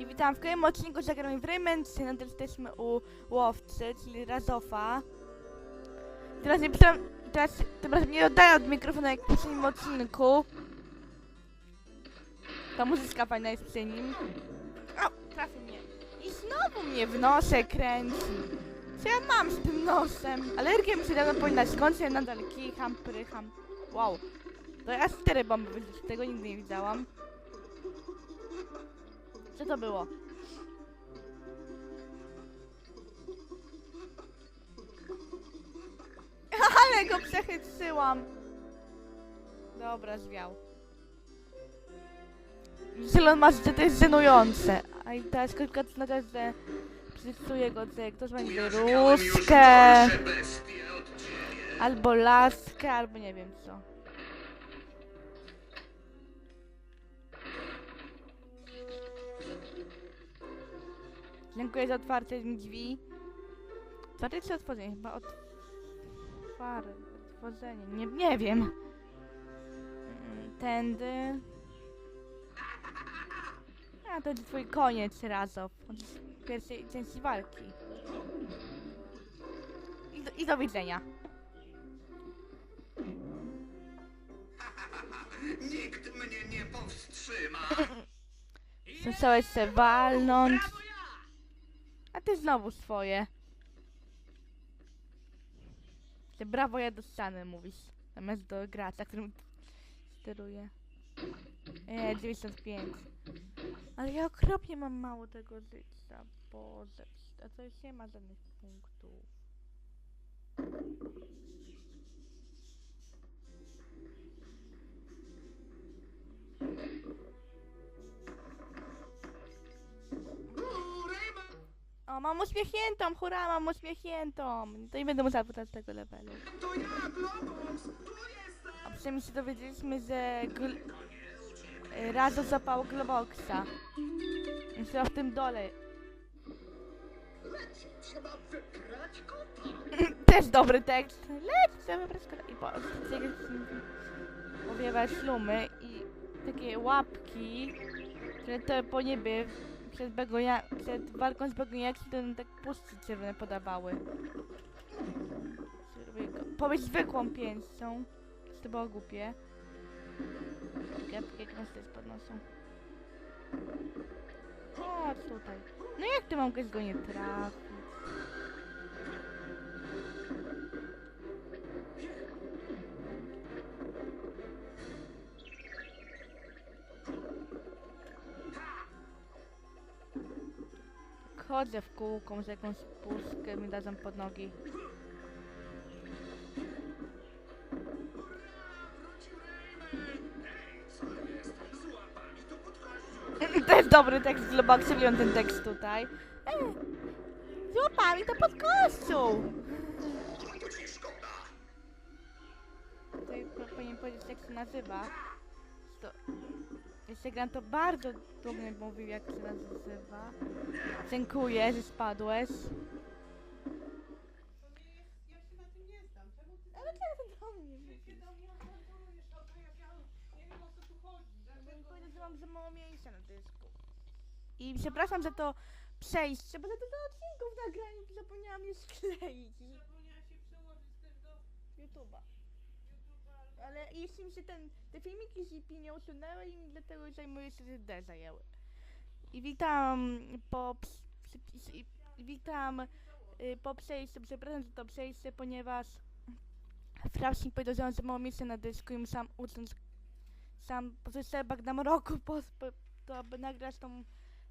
I witam w kolejnym odcinku Zagramy w Rayman. Dzisiaj nadal jesteśmy u łowcy, czyli Razofa. Teraz nie pisałem, teraz tym razem nie oddaję od mikrofonu jak w poprzednim odcinku. Ta muzyczka fajna jest przy nim. O, trafił mnie. I znowu mnie w nosę kręci. Co ja mam z tym nosem? Alergia mi się dawno powinna skończyć, ja nadal kicham, prycham. Wow. To ja cztery bomby tego nigdy nie widziałam. Co to było? Ale go przechytrzyłam. Dobra, zwiał. Zielon masz, że to jest żenujące. A i teraz kilka na to, że przycuje go, że ktoś będzie różkę, albo laskę, albo nie wiem co. Dziękuję za otwarcie drzwi. Otwarcie czy otworzenie? Chyba otwarte. Otworzenie. Nie, nie wiem. Mm, Tędy. A to jest twój koniec, Razow. Od pierwszej części walki. I do, I do widzenia. Nikt mnie nie powstrzyma. Musiałeś się walnąć. A ty znowu swoje. Ty brawo ja do ściany mówisz. Zamiast do gracza, którym steruję. Eee, 95. Ale ja okropnie mam mało tego życia. Boże, a to już nie ma żadnych punktów. Mam uśmiechniętą, hurra, mam uśmiechniętą. To nie będę musiała pytać tego levelu. To ja, Globus! Tu jestem! A przynajmniej się dowiedzieliśmy, że gl... Razo zapał Globoxa. Myślę w tym dole. Leci, trzeba wygrać kota! Też dobry tekst. Leć, trzeba wybrać kota. I po... powiewa ślumy i takie łapki, które to po niebie przed, begonia... przed walką z begoniakiem to nam tak puszki czerwone podawały. Powiedz zwykłą pięścią. To było głupie. Jabłki jak nas też podnoszą. Chodź tutaj. No jak ty mogę go nie trafić? Chodzę w kółką z jakąś puszkę mi dadzą pod nogi. To jest dobry tekst z wziąłem ten tekst tutaj. Ej, z łapami to pod kościół! To! Tutaj po- powinien powiedzieć jak się nazywa. To... Jeszcze gram to bardzo dumnie mówił jak się nazywa. Dziękuję, że spadłeś. Ja się na tym nie znam. Czemu ty Ale ty do mnie do mnie że mam za mało miejsca na dysku. I przepraszam za to przejście, bo za to do odcinków nagrałem i zapomniałam je skleić Zapomniałaś się przełożyć też do YouTube'a. Ale jeśli mi się ten, te filmiki z IP nie usunęły i dlatego zajmuję się, D zajęły. I witam po witam y, po przejściu, przepraszam za to przejście, ponieważ Frapsik powiedział, że mało miejsca na dysku i musiałam uciąć sam pozostałe Bagdam roku po, po, to aby nagrać tą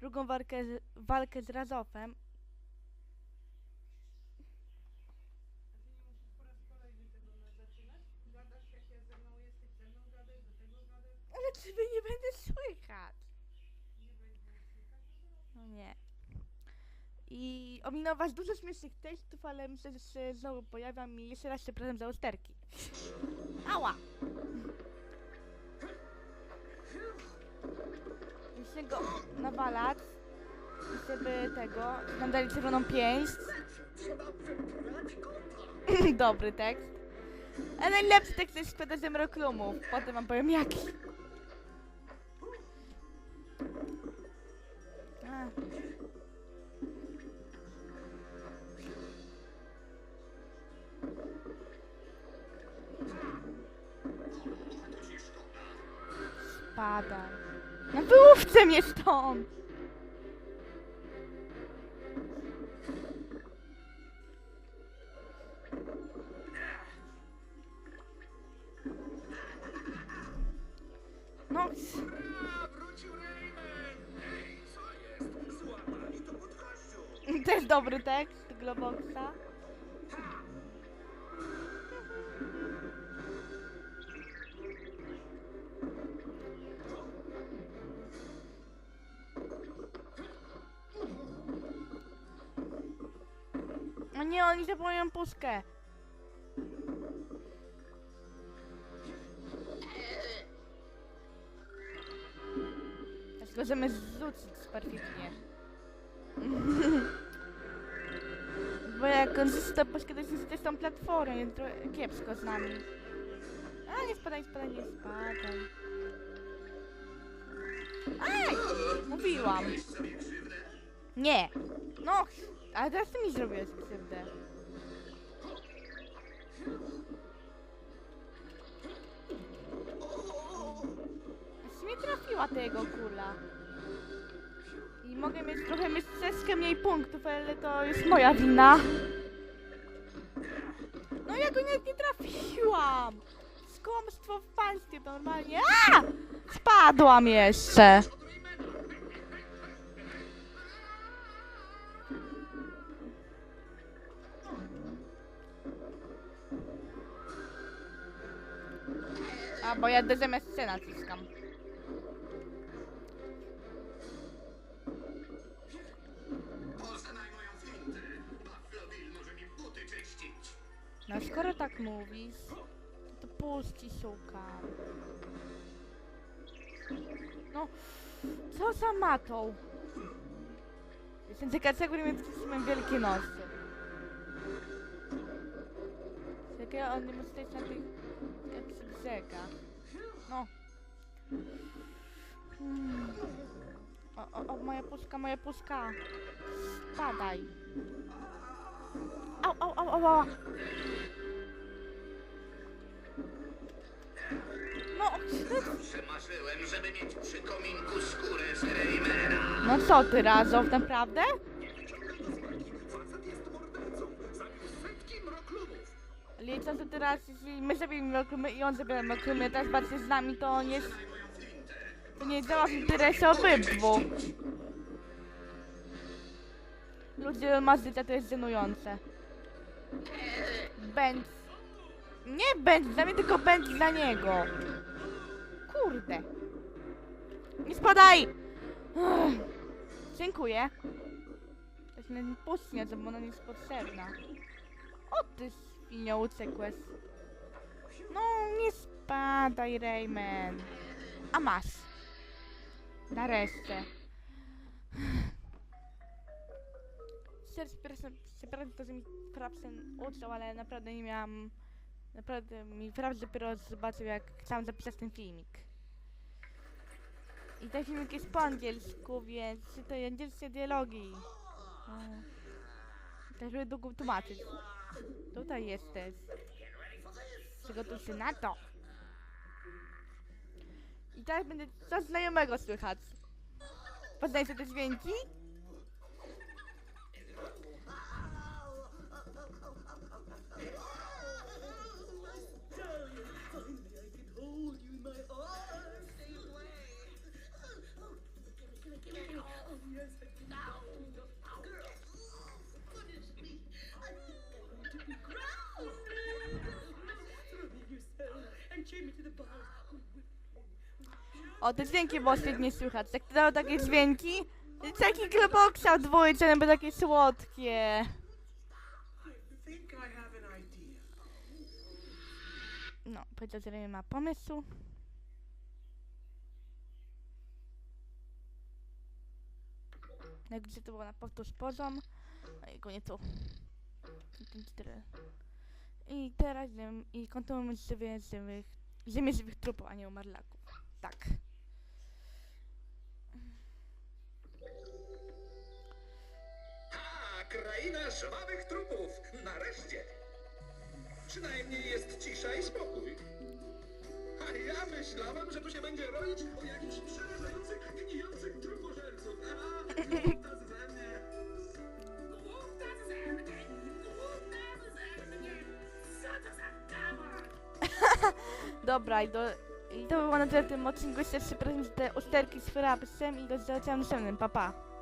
drugą walkę walkę z Razofem. A ty nie musisz po raz kolejny tego na- zaczynać? Gadasz jak ja ze mną jesteś, ze mną gadaj, do tego gadaj. Ale ciebie nie będę słychać. No nie. I ominął was dużo śmiesznych tekstów, ale myślę, że się znowu pojawiam i jeszcze raz za usterki. Ała! Muszę go nawalać, i żeby tego, nam dali czerwoną pięść. Dobry tekst. A najlepszy tekst jest z sprzedażem roklumów. Potem wam powiem jaki. A, A. Spadaj. No wyłówcie mnie stąd! Też dobry tekst Globoxa. O nie, oni zapomniałem puszkę. Zamiast zrzucić perfidnie. Bo jak on to kiedyś z tą platformą, jest kiepsko z nami. A nie spadaj, spadaj, nie spadaj. Aj! Mówiłam. Nie. No, ale teraz ty mi zrobiłeś krzywdę. Aż mnie trafiła tego kula. Mogę mieć trochę mieć mniej punktów, ale to jest moja wina. No ja go nie, nie trafiłam! Skłamstwo w państwie normalnie. A! Spadłam jeszcze. A, bo ja DZMSC naciskam. Skoro tak mówisz, to puści szukam. No, co za matą? Jestem ciekawa, jak będę mieć wielkie nosy. Jakie on nie może stać na tych jak przy brzegach. No. Hmm. O, o, o, moja puszka, moja puszka. Spadaj. Au, au, au, au, au. No, Zawsze marzyłem, żeby mieć przy kominku skórę z Raymana! no co ty, Razow, naprawdę? Licząc, teraz, jeśli my zabijemy Malcolmy i on zabija Malcolmy, teraz bardziej z nami, to nie, jest- to nie działa w interesie obydwu. Ludzie ma życia, to jest żenujące. Będz. Nie będz dla mnie, tylko będz dla niego. Kurde. Nie spadaj! Dziękuję. To się nie puści, bo ona nie jest potrzebna. O ty świnio uciekłeś. No nie spadaj, Rayman. A masz. Nareszcie. Szczerze przepraszam, to, że mi Frapsen uczył, ale naprawdę nie miałam... Naprawdę mi Fraps dopiero zobaczył, jak chciałam zapisać ten filmik. I ten filmik jest po angielsku, więc to angielskie dialogi. No. Też będę długo tłumaczyć. Tutaj jesteś. Przygotuj się na to. I teraz będzie coś znajomego słychać. Poznajecie te dźwięki? O, te dźwięki było świetnie słychać. Jak to dało takie dźwięki, taki dwójce, one były takie słodkie. No, powiedział, że nie ma pomysłu. Jak gdzie to było na powtórz poziom. No i koniec. I teraz i kontynuujemy żywie żywych, żywych trupów, a nie umarlaków. Tak. Żwawych trupów. Nareszcie. Przynajmniej jest cisza i spokój. A ja myślałem, że tu się będzie roić o jakichś przerażających, gnijących trupożerców. A, głuptas ze mnie. Głuptas ze mnie. Głuptas ze mnie. Co to za? Dobra, i, do, i to by było na tyle w tym odcinku. Jeszcze trzy prezent te usterki z Frapsem i do zobaczenia następnym. Pa, pa.